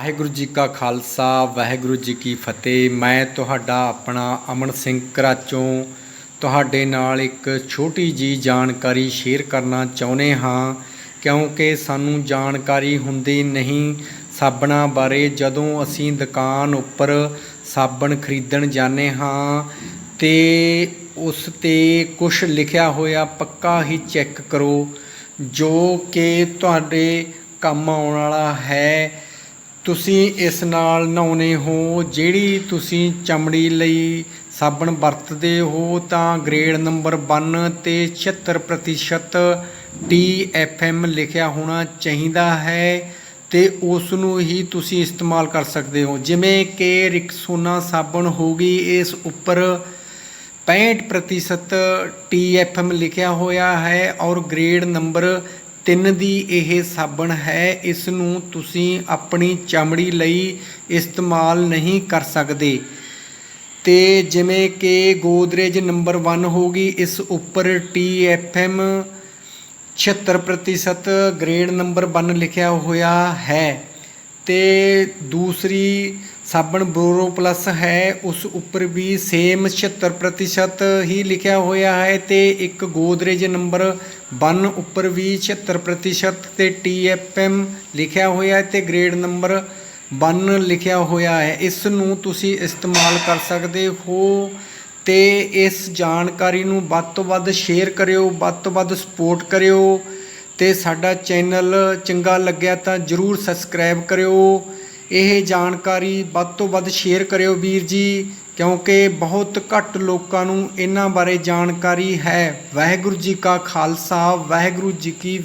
ਵਾਹਿਗੁਰੂ ਜੀ ਕਾ ਖਾਲਸਾ, ਵਾਹਿਗੁਰੂ ਜੀ ਕੀ ਫਤਿਹ। ਮੈਂ ਤੁਹਾਡਾ ਆਪਣਾ ਅਮਨ ਸਿੰਘ ਕਰਾਚੋਂ ਤੁਹਾਡੇ ਨਾਲ ਇੱਕ ਛੋਟੀ ਜੀ ਜਾਣਕਾਰੀ ਸ਼ੇਅਰ ਕਰਨਾ ਚਾਹੁੰਦੇ ਹਾਂ। ਕਿਉਂਕਿ ਸਾਨੂੰ ਜਾਣਕਾਰੀ ਹੁੰਦੀ ਨਹੀਂ ਸਾਬਣਾਂ ਬਾਰੇ, ਜਦੋਂ ਅਸੀਂ ਦੁਕਾਨ ਉੱਪਰ ਸਾਬਣ ਖਰੀਦਣ ਜਾਂਦੇ ਹਾਂ ਤੇ ਉਸ ਤੇ ਕੁਝ ਲਿਖਿਆ ਹੋਇਆ ਪੱਕਾ ਹੀ ਚੈੱਕ ਕਰੋ, ਜੋ ਕਿ ਤੁਹਾਡੇ ਕੰਮ ਆਉਣ ਵਾਲਾ ਹੈ। ਤੁਸੀਂ ਇਸ ਨਾਲ ਨਹਾਉਣੇ ਹੋ, ਜਿਹੜੀ ਤੁਸੀਂ ਚਮੜੀ ਲਈ ਸਾਬਣ ਵਰਤਦੇ ਹੋ, ਤਾਂ ਗ੍ਰੇਡ ਨੰਬਰ 1 ਤੇ ਛਿਹੱਤਰ ਪ੍ਰਤੀਸ਼ਤ ਟੀ ਐੱਫ ਐੱਮ ਲਿਖਿਆ ਹੋਣਾ ਚਾਹੀਦਾ ਹੈ ਅਤੇ ਉਸ ਨੂੰ ਹੀ ਤੁਸੀਂ ਇਸਤੇਮਾਲ ਕਰ ਸਕਦੇ ਹੋ। ਜਿਵੇਂ ਕਿ ਰਿਕਸੋਨਾ ਸਾਬਣ ਹੋਗੀ ਇਸ ਉੱਪਰ 65% TFM ਲਿਖਿਆ ਹੋਇਆ ਹੈ ਔਰ ਗ੍ਰੇਡ ਨੰਬਰ ਤਿੰਨ ਦੀ ਇਹ ਸਾਬਣ ਹੈ, ਇਸ ਨੂੰ ਤੁਸੀਂ ਆਪਣੀ ਚਮੜੀ ਲਈ ਇਸਤੇਮਾਲ ਨਹੀਂ ਕਰ ਸਕਦੇ। ਤੇ ਜਿਵੇਂ ਕਿ ਗੋਦਰੇਜ ਨੰਬਰ 1 ਹੋਗੀ ਇਸ ਉੱਪਰ TFM 76% ਗ੍ਰੇਡ ਨੰਬਰ 1 ਲਿਖਿਆ ਹੋਇਆ ਹੈ। ਅਤੇ ਦੂਸਰੀ ਸਾਬਣ ਬੋਰੋ ਪਲੱਸ ਹੈ, ਉਸ ਉੱਪਰ ਵੀ ਸੇਮ 76% ਹੀ ਲਿਖਿਆ ਹੋਇਆ ਹੈ ਅਤੇ ਇੱਕ ਗੋਦਰੇਜ ਨੰਬਰ 1 ਉੱਪਰ ਵੀ ਛਿਹੱਤਰ ਪ੍ਰਤੀਸ਼ਤ ਅਤੇ ਟੀ ਐੱਫ ਐੱਮ ਲਿਖਿਆ ਹੋਇਆ ਹੈ ਤੇ ਗ੍ਰੇਡ ਨੰਬਰ 1 ਲਿਖਿਆ ਹੋਇਆ ਹੈ। ਇਸ ਨੂੰ ਤੁਸੀਂ ਇਸਤੇਮਾਲ ਕਰ ਸਕਦੇ ਹੋ ਅਤੇ ਇਸ ਜਾਣਕਾਰੀ ਨੂੰ ਵੱਧ ਤੋਂ ਵੱਧ ਸ਼ੇਅਰ ਕਰਿਓ, ਵੱਧ ਤੋਂ ਵੱਧ ਸਪੋਰਟ ਕਰਿਓ। ਤੇ ਸਾਡਾ ਚੈਨਲ ਚੰਗਾ ਲੱਗਿਆ ਤਾਂ ਜਰੂਰ ਸਬਸਕ੍ਰਾਈਬ ਕਰਿਓ। ਇਹ ਜਾਣਕਾਰੀ ਵੱਧ ਤੋਂ ਵੱਧ ਸ਼ੇਅਰ ਕਰਿਓ ਵੀਰ ਜੀ, ਕਿਉਂਕਿ ਬਹੁਤ ਘੱਟ ਲੋਕਾਂ ਨੂੰ ਇਹਨਾਂ ਬਾਰੇ ਜਾਣਕਾਰੀ ਹੈ। ਵਾਹਿਗੁਰੂ ਜੀ ਕਾ ਖਾਲਸਾ, ਵਾਹਿਗੁਰੂ ਜੀ ਕੀ